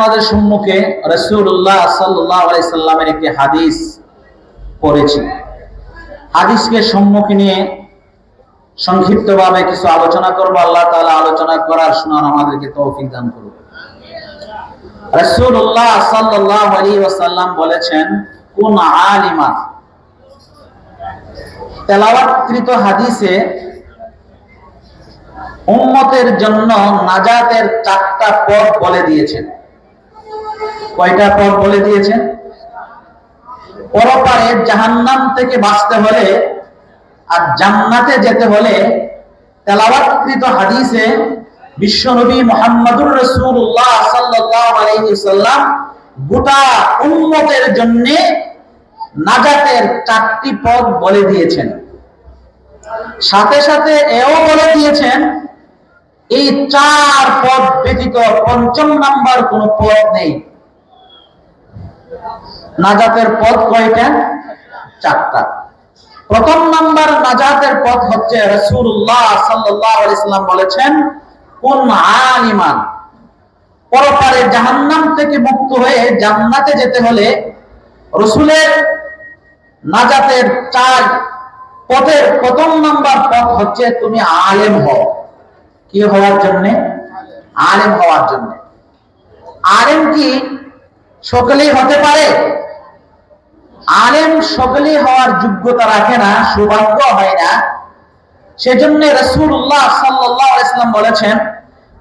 আমাদের সম্মুখে রসুল্লাহ সাল্লাহ সাল্লামের একটি হাদিস পড়েছি। হাদিসকে সম্মুখে নিয়ে সংক্ষিপ্তভাবে কিছু আলোচনা করব। আল্লাহ তাআলা আলোচনা করার শোনার আমাদেরকে তৌফিক দান করুন রসুল্লাহ সাল্লাহ আলী বলেছেন, কোন আলিমা? হাদিসে জন্য নাজাতের চারটা পথ বলে দিয়েছেন। কয়টা পথ বলে দিয়েছেন? পরপারে জাহান্নাম থেকে বাঁচতে হলে আর জান্নাতে যেতে হলে তেলাওয়াতকৃত হাদিসে বিশ্বনবী মোহাম্মদুর রসুল্লাহ সাল্লাম গোটা উম্মতের জন্য নাজাতের চারটি পদ বলে দিয়েছেন। সাথে সাথে এও বলে দিয়েছেন, এই চার পদ ব্যতীত পঞ্চম নাম্বার কোন পদ নেই। নাজাতের পথ কয়টা? চারটা। প্রথম নাম্বার নাজাতের পথ হচ্ছে রসুল্লাহ সাল্লাহ ইসলাম বলেছেন, কোন আলিমান? পরপারে জাহান্নাম থেকে মুক্ত হয়ে জান্নাতে যেতে হলে রসুলের নাজাতের চার পথের প্রথম নাম্বার পথ হচ্ছে তুমি আলেম হও। কি হওয়ার জন্য? আলেম হওয়ার জন্য। আলেম কি সকলেই হতে পারে? আলেম সকলে হওয়ার যোগ্যতা রাখে না, সৌভাগ্য হয় না। সেজন্য রসুল্লাহ সাল্লাহ ইসলাম বলেছেন,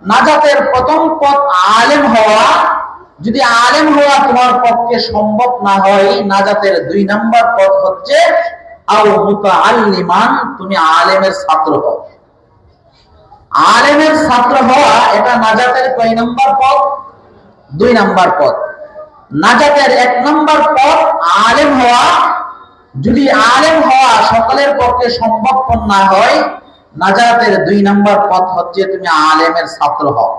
নাজাতের প্রথম পথ আলেম হওয়া। যদি আলেম হওয়া তোমার পক্ষে সম্ভব না হয়, নাজাতের দুই নাম্বার পথ হচ্ছে তুমি আলেমের ছাত্র হও। আলেমের ছাত্র হওয়া, এটা নাজাতের কয় নাম্বার পথ? দুই নাম্বার পথ। নাজাতের এক নাম্বার পথ আলেম হওয়া। যদি আলেম হওয়া সকলের পক্ষে সম্ভবপর না হয়, নাজাতের দুই নাম্বার পথ হচ্ছে তুমি আলেমের ছাত্র হও।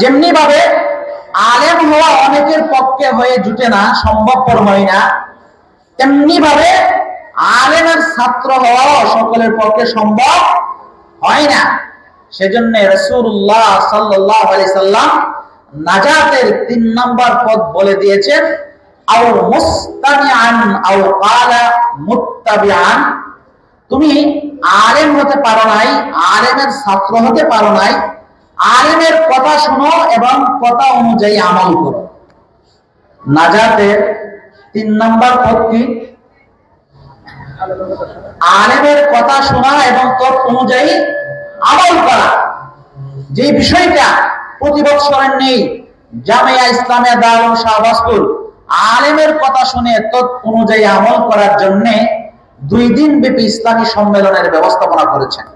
যেমনি ভাবে আলেম হওয়া অনেকের পক্ষে হয়ে জুটে না, সম্ভবপর হয় না তেমনি ভাবে আলেমের ছাত্র হওয়া সকলের পক্ষে সম্ভব হয় না। সেজন্য রসুল্লাহ সাল্লাহ আলি সাল্লাম নাজাতের তিন নম্বর পদ বলে দিয়েছেন, আও মুস্তামিআন, আও কালা মুত্তাবিআন। তুমি আলেম হতে পারো নাই, আলেমের ছাত্র হতে পারো নাই, আলেমের কথা শোনো এবং কথা অনুযায়ী আমল করো। নাজাতের তিন নম্বর পদ কি? আলেমের কথা শোনা এবং তৎ অনুযায়ী আমল করা। যে বিষয়টা প্রতি বৎসরের নেই। জামিয়া ইসলামিয়া দারুল শাহবাজপুর। আলেমের কথা শুনে তৎ অনুযায়ী আমল করার জন্য দুই দিন ব্যাপী ইসলামী সম্মেলনের ব্যবস্থাপনা করেছেন।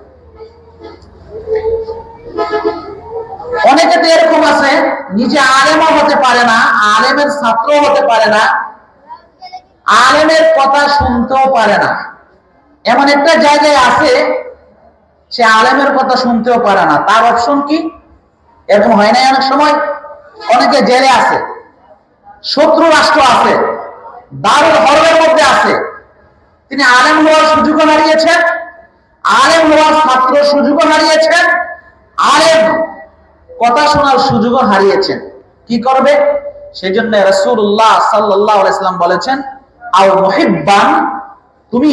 অনেকে তো এরকম আছে, নিজে আলেমও হতে পারে না, আলেমের ছাত্র হতে পারে না, আলেমের কথা শুনতেও পারে না। এমন একটা জায়গায় আছে, সে আলেমের কথা শুনতেও পারে না। তার অপশন কি? এরকম হয় না অনেক সময়। অনেকে জেলে আছে, শত্রু রাষ্ট্র আছে, দারুল হরবের মধ্যে আছে। তিনি আলেম হওয়ার সুযোগও হারিয়েছেন, আলেম হওয়ার ছাত্র সুযোগও হারিয়েছেন, আলেম কথা শোনার সুযোগও হারিয়েছেন। কি করবে? সেজন্য রসুল্লাহ সাল্লাহ ইসলাম বলেছেন, আও মহিব্বান, তুমি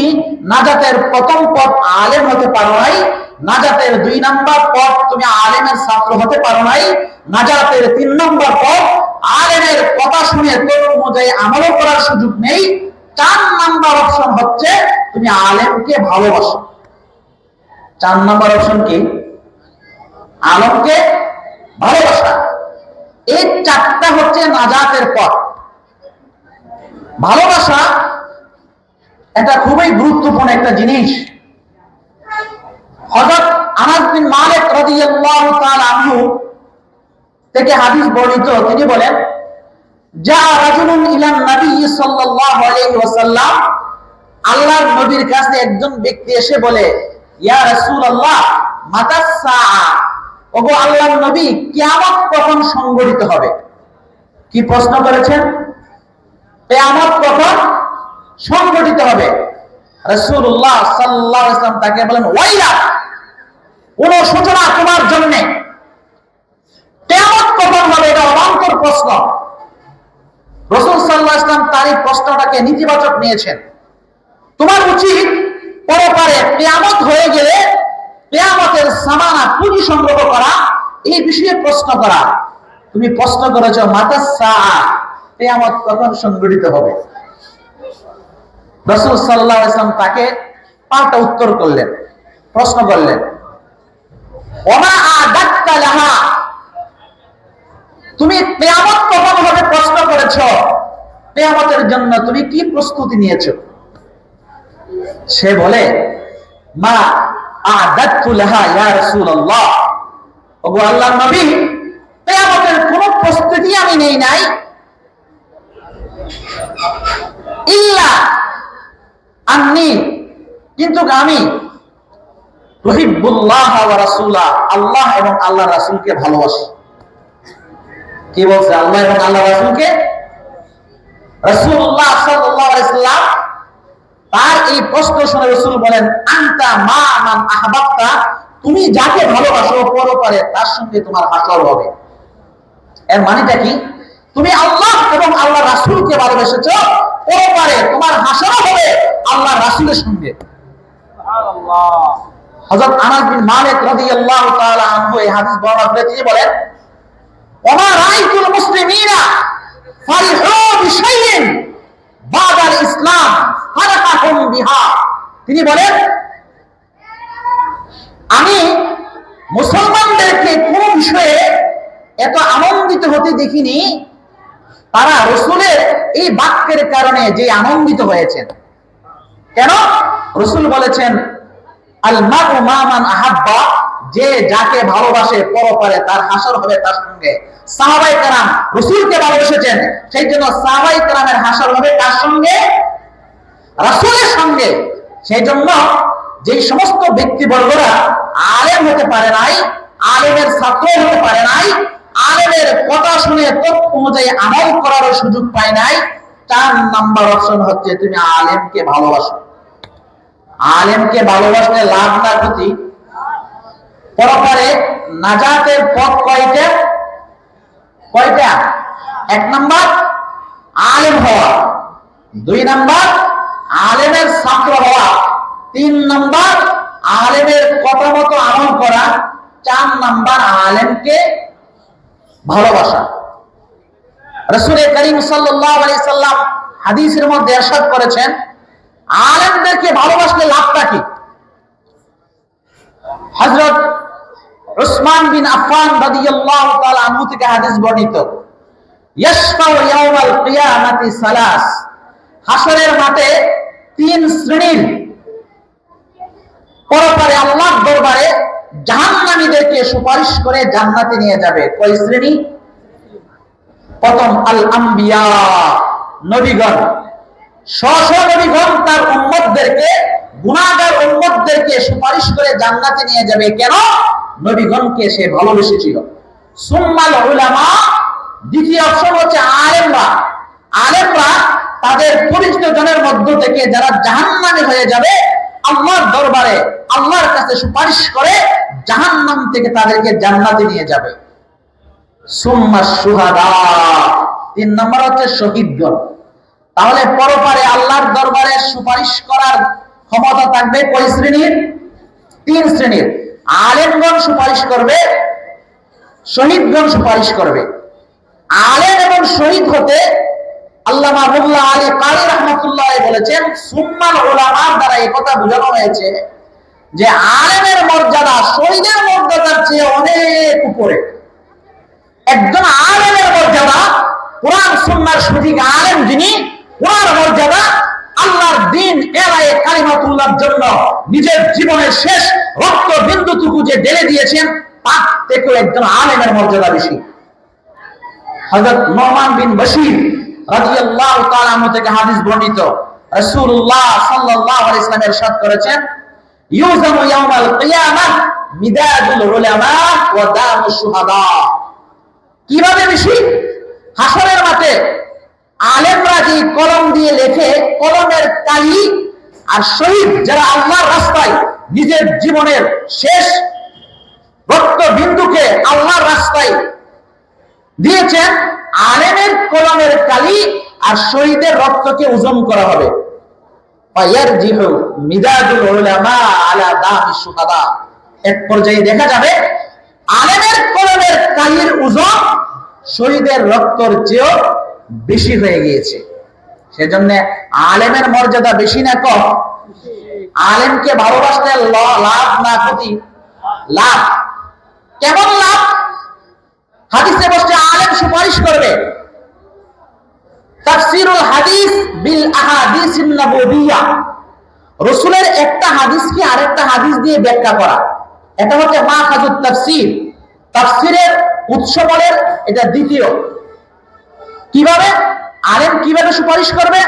নাজাতের প্রথম পথ আলেম হতে পারো নাই নাজাতের দুই নাম্বার পথ তুমি আলেমের ছাত্র হতে পারো নাই। নাজাতের তিন নম্বর পথ, আলেমের কথা শুনে তোর অনুযায়ী আমলও করার সুযোগ নেই। চার নাম্বার অপশন হচ্ছে, তুমি আলেমকে ভালোবাসো। চার নাম্বার অপশন কি? আলমকে ভালোবাসা। এই চারটা হচ্ছে নাজাতের পথ। ভালোবাসা, এটা খুবই গুরুত্বপূর্ণ একটা জিনিস। হযরত আনাস বিন মালিক রাদিয়াল্লাহু তাআলা আনহু থেকে হাদিস বর্ণিত, তিনি বলেন যা রাজুলুন ইলান নবী সাল্লাল্লাহু আলাইহি ওয়াসাল্লাম, আল্লাহর নবীর কাছে একজন ব্যক্তি এসে বলে, ইয়া রাসূলুল্লাহ মাতাস সাআ, ওগো আল্লাহর নবী, কিয়ামত কখন সংঘটিত হবে? কি প্রশ্ন করেছেন? কিয়ামত কখন সংগঠিত হবে? রসুল্লাহ সাল্লাহ ইসলাম তাকে বলেন, ওয়াইলা, কোন সূচনা তোমার জন্য কেমন কখন প্রশ্ন। রসুল সাল্লাহ ইসলাম তার এই প্রশ্নটাকে নীতিবাচক নিয়েছেন। তোমার উচিত পরপারে কেয়ামত হয়ে গেলে কেয়ামতের সামানা পুঁজি সংগ্রহ করা, এই বিষয়ে প্রশ্ন করা। তুমি প্রশ্ন করেছ মাতাসা কেয়ামত কখন সংগঠিত হবে? রসুল সাল্লাহ ইসলাম তাকে পাল্টা উত্তর করলেন, প্রশ্ন করলেন তুমি কেয়ামত কখন হবে প্রশ্ন করেছ? কেয়ামতের জন্য তুমি কি প্রস্তুতি নিয়েছ? সে বলে, মা আদাত্তু লাহা ইয়া রাসূলুল্লাহ? ওগো আল্লাহর নবী, কেয়ামতের কোনো প্রস্তুতি আমি নেই নাই। ইল্লা আন্নি, কিন্তু আমি রহিবুল্লাহ ওয়া রাসূলা, আল্লাহ এবং আল্লাহ রাসূলকে ভালোবাসি। কি বলছে? আল্লাহ এবং আল্লাহ রাসূলকে? সাল্লাম তার এই প্রশ্ন শুনে রাসূল বলেন, আনতা মা মান তুমি যাকে ভালোবাসো পরপারে তার সঙ্গে তোমার হাসর হবে। এর মানেটা কি? তুমি আল্লাহ এবং আল্লাহ রাসূলকে ভালোবেসেছো পরপারে তোমার হাসর হবে আল্লাহ রাসূলের সঙ্গে। হযরত আনাস বিন মালিক রাদিয়াল্লাহু তাআলা আনহু এই হাদিস বর্ণনা করে তিনি বলেন ওমা রাইতুল মুসলিমিনা ফারিহু বিশাইইন বাদাল ইসলাম ফারাকাহুম বিহা। তিনি বলেন আমি মুসলমানদেরকে কোন বিষয়ে এত আনন্দিত হতে দেখিনি তারা রসুলের এই বাক্যের কারণে যে আনন্দিত হয়েছেন। কেন? রসুল বলেছেন আহাব্বা, যে যাকে ভালোবাসে পরপারে তার হাসর হবে তার সঙ্গে। সাহাবাই কারাম রসুলকে ভালোবেসেছেন, সেই জন্য সাহাবাই কারামের হাসর হবে তার সঙ্গে? রাসূলের সঙ্গে। সেই জন্য যে সমস্ত ব্যক্তিবর্গরা আলেম হতে পারে নাই, আলেমের ছাত্র হতে পারে নাই আলেমের কথা শুনে তথ্য অনুযায়ী আমল করার সুযোগ পায় নাই। চার নাম্বার অপশন হচ্ছে, তুমি আলেমকে ভালোবাসো। আলেমকে ভালোবাসলে লাভ না ক্ষতি। পরপারে নাজাতের পথ কয়টা? কয়টা? এক নাম্বার, আলেম হওয়া। দুই নাম্বার, আলেমের ছাত্র হওয়া। তিন নাম্বার, আলেমের কথা মতো আমল করা। চার নাম্বার, আলেমকে ভালোবাসা। রসুল করিম সাল্লাম হাদিসের মধ্যে এরশাদ করেছেন, আলেমদেরকে ভালোবাসলে লাভটা কি? হযরত উসমান বিন আনহু থেকে হাদিস বর্ণিত তিন শ্রেণির পরপারে, আল্লাহর দরবারে জাহান্নামীদেরকে সুপারিশ করে জান্নাতে নিয়ে যাবে। কয় শ্রেণি? প্রথম আল আম্বিয়া নবীগণ সে ভালোবেসেছিল। তাদের পরিচিত জনের মধ্য থেকে যারা জাহান্নামী হয়ে যাবে আল্লাহর দরবারে, আল্লাহর কাছে সুপারিশ করে জাহান্নাম থেকে তাদেরকে জান্নাতে নিয়ে যাবে। তিন নম্বর হচ্ছে শহীদগণ। তাহলে পরপারে আল্লাহর দরবারে সুপারিশ করার ক্ষমতা থাকবে কয় শ্রেণির? তিন শ্রেণির। আলেমগণ সুপারিশ করবে, শহীদগণ সুপারিশ করবে। আলেম এবং শহীদ হতে আল্লামা মুল্লাহ আলী কালী রহমতুল্লাহ বলেছেন, সুম্মাল ওলামার দ্বারা এই কথা বোঝানো হয়েছে যে আলেমের মর্যাদা শহীদের মর্যাদার চেয়ে অনেক উপরে। একজন আলেমের মর্যাদা, কোরআন, সুন্নার সঠিক আলেম যিনি, ওনার মর্যাদা আল্লাহর দিন এলায়ে কালিমাতুল্লাহর জন্য নিজের জীবনের শেষ রক্ত বিন্দুটুকু যে ঢেলে দিয়েছেন, তার থেকেও একজন আলেমের মর্যাদা বেশি। হযরত নোমান বিন বশীর রাদিয়াল্লাহু তাআলা থেকে হাদিস বর্ণিত রাসূলুল্লাহ সাল্লাল্লাহু আলাইহি ওয়াসাল্লাম ইরশাদ করেছেন ইউজামু ইয়াউমাল কিয়ামাহ মিদাদুল উলামা ওয়া দামুশ শুহাদা। কীভাবে বেশি? হাসরের মাঠে আলেমরা যে কলম দিয়ে লেখে, কলমের কালি আর শহীদ যারা আল্লাহর রাস্তায় নিজের জীবনের শেষ রক্ত বিন্দুকে আল্লাহর রাস্তায় দিয়েছেন, আলেমের কলমের কালি আর শহীদের রক্তকে ওজন করা হবে ফায়ারজিহু মিদাদুল উলামা আলা দামি শুহাদা এক পর্যায়ে দেখা যাবে, আলেমের কলমের কালির ওজন রক্তর চেয়েও বেশি হয়ে গিয়েছে। সেজন্য আলেমের মর্যাদা বেশি না কম। আলেমকে ভালোবাসলে লাভ না ক্ষতি। লাভ। কেমন লাভ? হাদিসে বসছে, আলেম সুপারিশ করবে। তাফসিরুল হাদিস বিল আহাদিস একটা হাদিসকে আরেকটা হাদিস দিয়ে ব্যাখ্যা করা? এটা হচ্ছে তাফসির। তাফসিরের উৎস এটা দ্বিতীয়। কীভাবে? আলেম কীভাবে সুপারিশ করবে?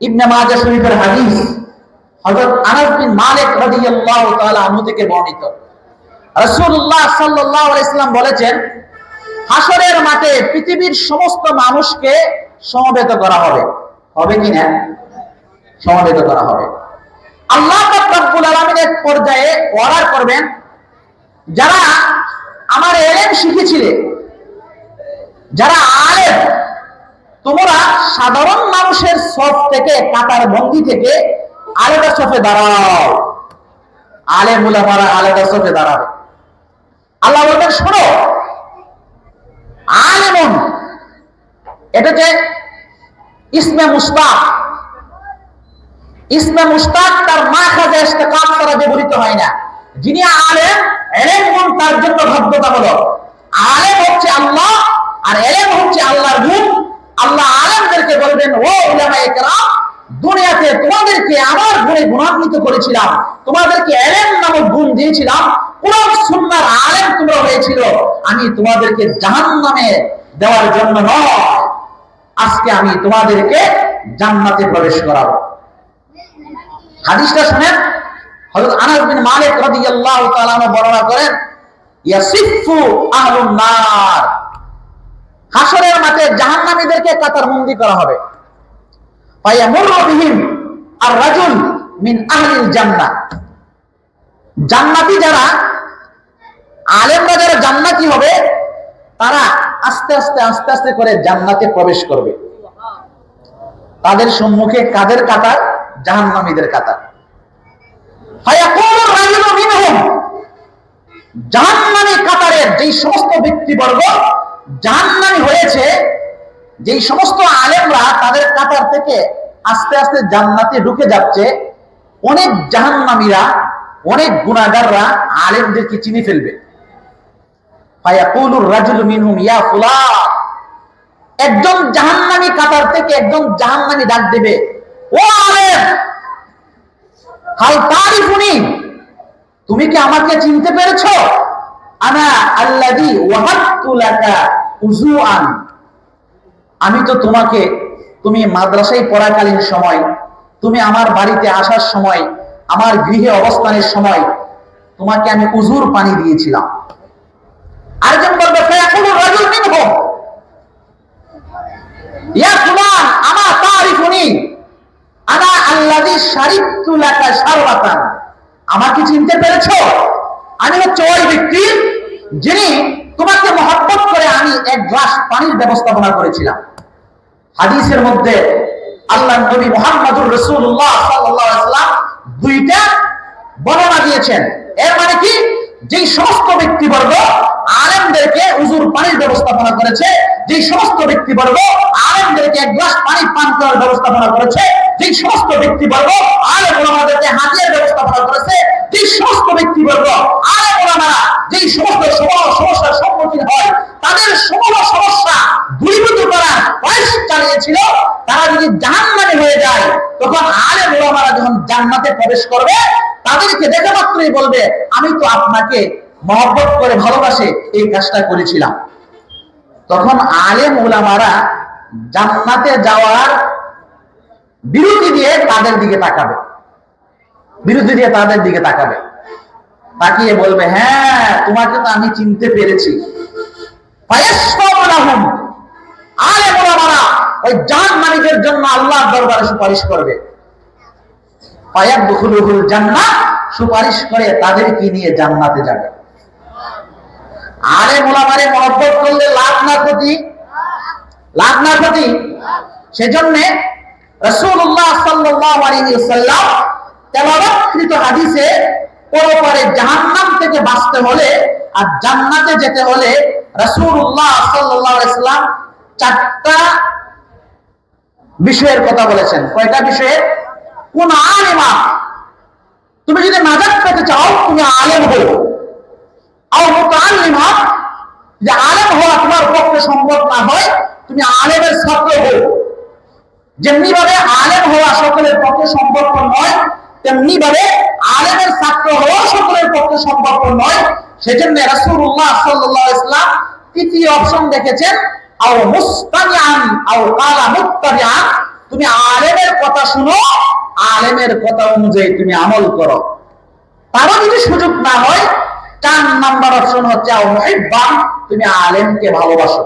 ইবনে শরীফের হাদিস। হযরত আনাস বিন মালিক রাদিয়াল্লাহু তাআলা আনহু থেকে বর্ণিত। রাসূলুল্লাহ সাল্লাল্লাহু আলাইহি সাল্লাম বলেছেন হাসরের মাঠে পৃথিবীর সমস্ত মানুষকে সমবেত করা হবে। হবে কি না সমবেত করা হবে। আল্লাহ রব্বুল এক পর্যায়ে অর্ডার করবেন, যারা আমার এলেম শিখেছিলে, যারা আলেম, তোমরা সাধারণ মানুষের সফ থেকে, কাতার বন্দি থেকে আলাদা সফে দাঁড়াও। আলেম উলামারা আলাদা সফে দাঁড়াবে। আল্লাহ বলবেন, শোনো, আলেমন, এটা যে ইসমে মুস্তাক ইসমে মুস্তাক তার মা খাজা ইস্তেকাম দ্বারা ব্যবহৃত হয় না। যিনি আলেম, এলেম গুণ তার জন্য বাধ্যতামূলক আলেম হচ্ছে আল্লাহ, আর এলেম হচ্ছে আল্লাহর গুণ। আল্লাহ আলেমদেরকে বলবেন, ও উলামা একরাম দুনিয়াতে তোমাদেরকে আমার গুণে গুণান্বিত করেছিলাম। তোমাদেরকে এলেম নামক গুণ দিয়েছিলাম। কোরআন সুন্নাহর আলেম তোমরা হয়েছিল। আমি তোমাদেরকে জাহান নামে দেওয়ার জন্য নয়। আজকে আমি তোমাদেরকে জান্নাতে প্রবেশ করাবো। হাদিসটা শুনেন? হযরত আনাস বিন মালিক রাদিয়াল্লাহু তাআলা বর্ণনা করেন, ইয়াসিফু আহলুন নার। হাসরের মাঠে জাহান্নামীদেরকে কাতারবন্দি করা হবে। ফায়ামুরু বিহিম আর রাজুল মিন আহলিল জান্নাহ। জান্নাতি যারা, আলেমরা যারা জান্নাতি হবে, তারা আস্তে আস্তে আস্তে আস্তে করে জান্নাতে প্রবেশ করবে। তাদের সম্মুখে কাদের কাতার? জাহান্নামীদের কাতার। যেই সমস্ত ব্যক্তিবর্গ জাহান্নামী হয়েছে, যেই সমস্ত আলেমরা তাদের কাতার থেকে আস্তে আস্তে জান্নাতে ঢুকে যাচ্ছে, অনেক জাহান্নামীরা, অনেক গুণাগাররা আলেমদেরকে চিনে ফেলবে ফায়াকুলুর রাজুলু মিনহুম ইয়া ফুলান একজন জাহান্নামী কাতার থেকে একজন জাহান্নামী ডাক দেবে, ও হাল তুমি কি আমাকে চিনতে পেরেছ? আনা আল্লাযী ওয়াহাবতু লাকা উজুআন আমি তো তোমাকে, তুমি মাদ্রাসায় পড়াকালীন সময়, তুমি আমার বাড়িতে আসার সময়, আমার গৃহে অবস্থানের সময়, তোমাকে আমি উজুর পানি দিয়েছিলাম। আরেকজন বলবে ইয়া চিনতে পেরেছ? আমি করে আমি এক গ্লাস পানির ব্যবস্থাপনা করেছিলাম। হাদিসের মধ্যে আল্লাহ নবী মুহাম্মদুর আলাইহি সাল্লাম দুইটা বর্ণনা দিয়েছেন। এর মানে কি? যেই সমস্ত ব্যক্তিবর্গ আলেমদেরকে উজুর পানির ব্যবস্থাপনা করেছে, যেই সমস্ত ব্যক্তিবর্গ আলেমদেরকে এক গ্লাস পানি পান করার ব্যবস্থাপনা করেছে, যেই সমস্ত ব্যক্তিবর্গ আলেম ওলামাদেরকে হাতিয়ার ব্যবস্থাপনা করেছে, যেই সমস্ত ব্যক্তিবর্গ আলেম ওলামারা যেই সমস্ত সমস্যার সম্মুখীন হয়, তাদের সমূহ সমস্যা দূরীভূত করার প্রয়াস চালিয়েছিল। তারা যদি জাহান্নামে হয়ে যায়, তখন আলেম ওলামারা যখন জান্নাতে প্রবেশ করবে, তাদেরকে দেখা মাত্রই বলবে, আমি তো আপনাকে মহব্বত করে ভালোবাসে এই কাজটা করেছিলাম। তখন আলেম ওলামারা জান্নাতে যাওয়ার বিরতি দিয়ে তাদের দিকে তাকাবে। বিরতি দিয়ে তাদের দিকে তাকাবে। তাকিয়ে বলবে হ্যাঁ তোমাকে তো আমি চিনতে পেরেছি। জাহান্নামীদের জন্য আল্লাহর দরবারে সুপারিশ করবে। ফায়াদখুলুহুল জান্নাহ সুপারিশ করে তাদেরকে নিয়ে জান্নাতে যাবে। আরে মোলামারে মহব্বত করলে লাভ না ক্ষতি লাভ না ক্ষতি সেজন্য রাসূলুল্লাহ সাল্লাল্লাহু আলাইহি ওয়াসাল্লাম তেলাওয়াতকৃত হাদিসে পরপরে জাহান্নাম থেকে বাঁচতে হলে আর জান্নাতে যেতে হলে রাসূলুল্লাহ সাল্লাল্লাহু আলাইহি ওয়াসাল্লাম চারটা বিষয়ের কথা বলেছেন। কয়টা বিষয়ে? কোন আলেমা তুমি যদি নাজাত পেতে চাও, তুমি আলেম হও। যে আলেম হওয়া তোমার পক্ষে সম্ভব না হয় তুমি আলেমের ছাত্র হও যেমনি ভাবে আলেম হওয়া সকলের পক্ষে সম্ভব নয় তেমনি ভাবে আলেমের ছাত্র হওয়া সকলের পক্ষে সম্ভব নয় সেজন্য রাসূলুল্লাহ সাল্লাল্লাহু আলাইহি ইসলাম তৃতীয় অপশন দেখেছেন আও মুস্তামিআন আও কালা মুত্তাবিআন তুমি আলেমের কথা শুনো, আলেমের কথা অনুযায়ী তুমি আমল করো। তারও যদি সুযোগ না হয় চার নাম্বার অপশন হচ্ছে তুমি আলেমকে ভালোবাসো।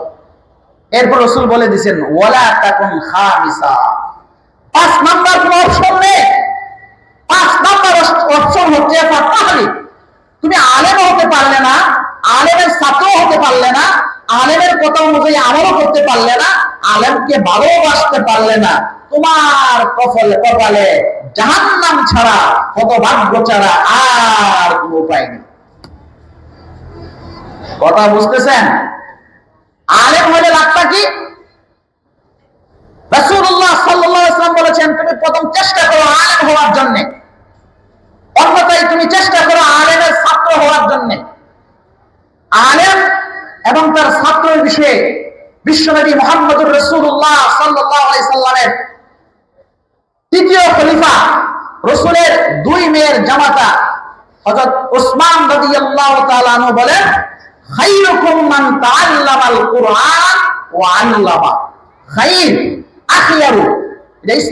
এরপর রসুল বলে দিছেন, ওয়ালা তাকুন খামিসা। পাঁচ নাম্বার কোন অপশন নেই। পাঁচ নাম্বার অপশন হচ্ছে তুমি আলেম হতে পারলে না, আলেমের ছাত্র হতে পারলে না, আলেমের কথা অনুযায়ী আমলও করতে পারলে না, আলেমকে ভালোবাসতে পারলে না। তোমার কপালে কপালে জাহান্নাম ছাড়া, হতভাগ্য ছাড়া আর কোনো উপায় নেই। কথা বুঝতেছেন? আলেম হলে লাভটা কি? বলেছেন, তুমি প্রথম চেষ্টা করো আলেম হওয়ার জন্য। তুমি চেষ্টা করো আলেমের ছাত্র হওয়ার জন্য। আলেম এবং তার ছাত্রের বিষয়ে বিশ্বনবী মুহাম্মদুর রাসূলুল্লাহ সাল্লাল্লাহু তৃতীয় খলিফা, রসুলের দুই মেয়ের জামাতা হযরত ওসমান রাদিয়াল্লাহু বলেন خيركم من تعلم القرآن وعلمه خير. أخير. ليس